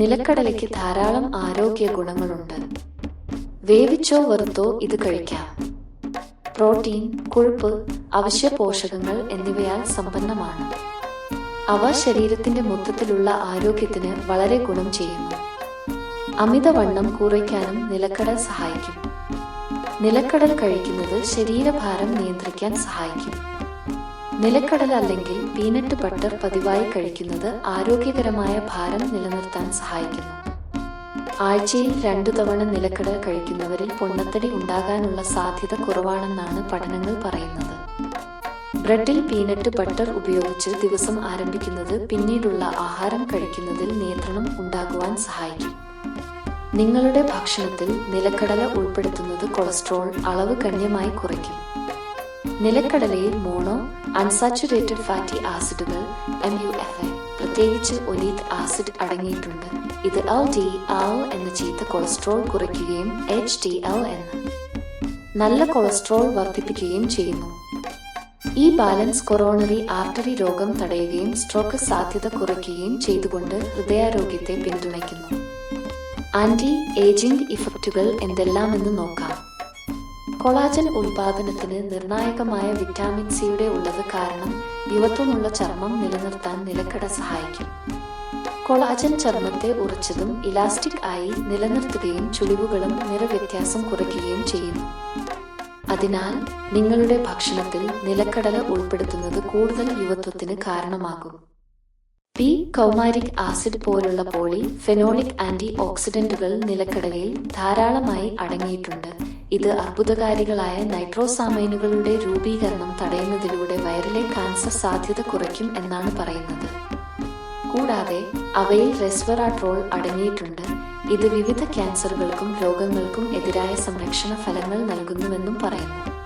നിലക്കടലയ്ക്ക് ധാരാളം ആരോഗ്യ ഗുണങ്ങളുണ്ട്. വേവിച്ചോ വറുത്തോ ഇത് കഴിക്കാം. പ്രോട്ടീൻ കൊഴുപ്പ് അവശ്യ പോഷകങ്ങൾ എന്നിവയാൽ സമ്പന്നമാണ്. അവ ശരീരത്തിന്റെ മൊത്തത്തിലുള്ള ആരോഗ്യത്തിന് വളരെ ഗുണം ചെയ്യുന്നു. അമിതവണ്ണം കുറയ്ക്കാനും നിലക്കടൽ സഹായിക്കും. നിലക്കടൽ കഴിക്കുന്നത് ശരീരഭാരം നിയന്ത്രിക്കാൻ സഹായിക്കും. നിലക്കടൽ അല്ലെങ്കിൽ പീനട്ട് ബട്ടർ പതിവായി കഴിക്കുന്നത് ആരോഗ്യകരമായ ഭാരം നിലനിർത്താൻ സഹായിക്കുന്നു. ആഴ്ചയിൽ രണ്ടു തവണ നിലക്കടൽ കഴിക്കുന്നവരിൽ പൊണ്ണത്തടി ഉണ്ടാകാനുള്ള സാധ്യത കുറവാണെന്നാണ് പഠനങ്ങൾ പറയുന്നത്. ബ്രെഡിൽ പീനട്ട് ബട്ടർ ഉപയോഗിച്ച് ദിവസം ആരംഭിക്കുന്നത് പിന്നീടുള്ള ആഹാരം കഴിക്കുന്നതിൽ നിയന്ത്രണം ഉണ്ടാകുവാൻ സഹായിക്കും. നിങ്ങളുടെ ഭക്ഷണത്തിൽ നിലക്കടല ഉൾപ്പെടുത്തുന്നത് കൊളസ്ട്രോൾ അളവ് ഗണ്യമായി കുറയ്ക്കും. നിലക്കടലയിൽ മോണോ അൺസാച്ചുറേറ്റഡ് ഫാറ്റി ആസിഡുകൾ എം യു എഫ് എ പ്രത്യേകിച്ച് ഒലീത് ആസിഡ് അടങ്ങിയിട്ടുണ്ട്. ഇത് എൽ ഡി ആവ് എന്ന ചീത്ത കൊളസ്ട്രോൾ കുറയ്ക്കുകയും എച്ച് ഡി എൽ എന്ന നല്ല കൊളസ്ട്രോൾ വർദ്ധിപ്പിക്കുകയും ചെയ്യുന്നു. ഈ ബാലൻസ് കൊറോണറി ആർട്ടറി രോഗം തടയുകയും സ്ട്രോക്ക് സാധ്യത കുറയ്ക്കുകയും ചെയ്തുകൊണ്ട് ഹൃദയാരോഗ്യത്തെ പിന്തുണയ്ക്കുന്നു. ആന്റി ഏജിംഗ് ഇഫക്റ്റുകൾ എന്തെല്ലാമെന്ന് നോക്കാം. കൊളാജൻ ഉൽപാദനത്തിന് നിർണായകമായ വിറ്റാമിൻ സിയുടെ ഉള്ളത് കാരണം യുവത്വമുള്ള ചർമ്മം നിലനിർത്താൻ നിലക്കട സഹായിക്കും. കൊളാജൻ ചർമ്മത്തെ ഉറച്ചതും ഇലാസ്റ്റിക് ആയി നിലനിർത്തുകയും ചുളിവുകളും നിറവ്യത്യാസം കുറയ്ക്കുകയും ചെയ്യുന്നു. അതിനാൽ നിങ്ങളുടെ ഭക്ഷണത്തിൽ നിലക്കടല ഉൾപ്പെടുത്തുന്നത് കൂടുതൽ യുവത്വത്തിന് കാരണമാകും. പി കൗമാരിക് ആസിഡ് പോലുള്ള പോളി ഫെനോളിക് ആന്റി ഓക്സിഡന്റുകൾ നിലക്കടലയിൽ ധാരാളമായി അടങ്ങിയിട്ടുണ്ട്. ഇത് അർബുദകാരികളായ നൈട്രോസാമൈനുകളുടെ രൂപീകരണം തടയുന്നതിലൂടെ വയറിലെ കാൻസർ സാധ്യത കുറയ്ക്കും എന്നാണ് പറയുന്നത്. കൂടാതെ അവയിൽ റെസ്വറാട്രോൾ അടങ്ങിയിട്ടുണ്ട്. ഇത് വിവിധ ക്യാൻസറുകൾക്കും രോഗങ്ങൾക്കും എതിരായ സംരക്ഷണ ഫലങ്ങൾ നൽകുന്നുവെന്നും പറയുന്നു.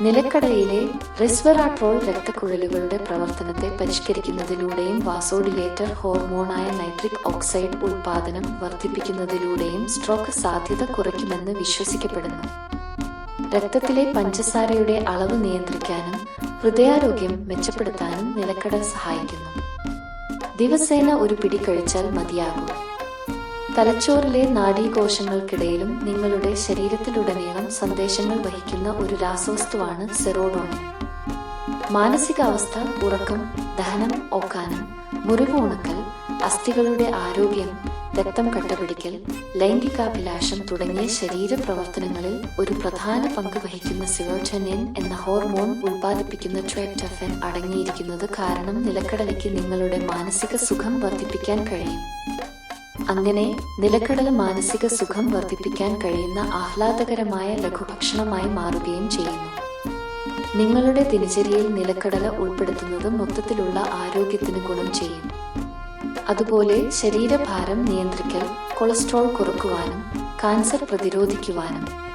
നിലക്കടയിലെ റിസ്വറാട്രോൾ രക്തക്കുഴലുകളുടെ പ്രവർത്തനത്തെ പരിഷ്കരിക്കുന്നതിലൂടെയും വാസോഡിലേറ്റർ ഹോർമോണായ നൈട്രിക് ഓക്സൈഡ് ഉൽപാദനം വർദ്ധിപ്പിക്കുന്നതിലൂടെയും സ്ട്രോക്ക് സാധ്യത കുറയ്ക്കുമെന്ന് വിശ്വസിക്കപ്പെടുന്നു. രക്തത്തിലെ പഞ്ചസാരയുടെ അളവ് നിയന്ത്രിക്കാനും ഹൃദയാരോഗ്യം മെച്ചപ്പെടുത്താനും നിലക്കട സഹായിക്കുന്നു. ദിവസേന ഒരു പിടി കഴിച്ചാൽ മതിയാകും. തലച്ചോറിലെ നാഡീകോശങ്ങൾക്കിടയിലും നിങ്ങളുടെ ശരീരത്തിലുടനീളം സന്ദേശങ്ങൾ വഹിക്കുന്ന ഒരു രാസവസ്തുവാണ് സെറോഡോൺ. മാനസികാവസ്ഥ ഉറക്കം ദഹനം ഓക്കാനം മുറിവ് ഉണക്കൽ അസ്ഥികളുടെ ആരോഗ്യം രക്തം കട്ടപിടിക്കൽ ലൈംഗികാഭിലാഷം തുടങ്ങിയ ശരീരപ്രവർത്തനങ്ങളിൽ ഒരു പ്രധാന പങ്ക് വഹിക്കുന്ന സിറോറ്റനിൻ എന്ന ഹോർമോൺ ഉൽപ്പാദിപ്പിക്കുന്ന ട്രൈപ്റ്റഫൻ അടങ്ങിയിരിക്കുന്നത് കാരണം നിലക്കടലയ്ക്ക് നിങ്ങളുടെ മാനസിക സുഖം വർദ്ധിപ്പിക്കാൻ കഴിയും. അങ്ങനെ നിലക്കടല മാനസിക സുഖം വർദ്ധിപ്പിക്കാൻ കഴിയുന്ന ആഹ്ലാദകരമായ ലഘുഭക്ഷണമായി മാറുകയും ചെയ്യുന്നു. നിങ്ങളുടെ ദിനചര്യയിൽ നിലക്കടല ഉൾപ്പെടുത്തുന്നത് മൊത്തത്തിലുള്ള ആരോഗ്യത്തിന് ഗുണം ചെയ്യും. അതുപോലെ ശരീരഭാരം നിയന്ത്രിക്കൽ കൊളസ്ട്രോൾ കുറക്കുവാനും കാൻസർ പ്രതിരോധിക്കുവാനും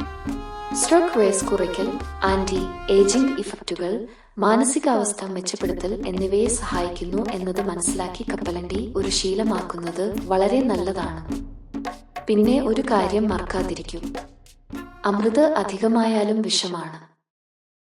സ്ട്രോക്ക് റേസ് കുറയ്ക്കൽ ആന്റി ഏജിംഗ് ഇഫക്റ്റുകൾ മാനസികാവസ്ഥ മെച്ചപ്പെടുത്തൽ എന്നിവയെ സഹായിക്കുന്നു എന്നത് മനസ്സിലാക്കി കപ്പലണ്ടി ഒരു ശീലമാക്കുന്നത് വളരെ നല്ലതാണ്. പിന്നെ ഒരു കാര്യം മറക്കാതിരിക്കും. അമൃത് അധികമായാലും വിഷമാണ്.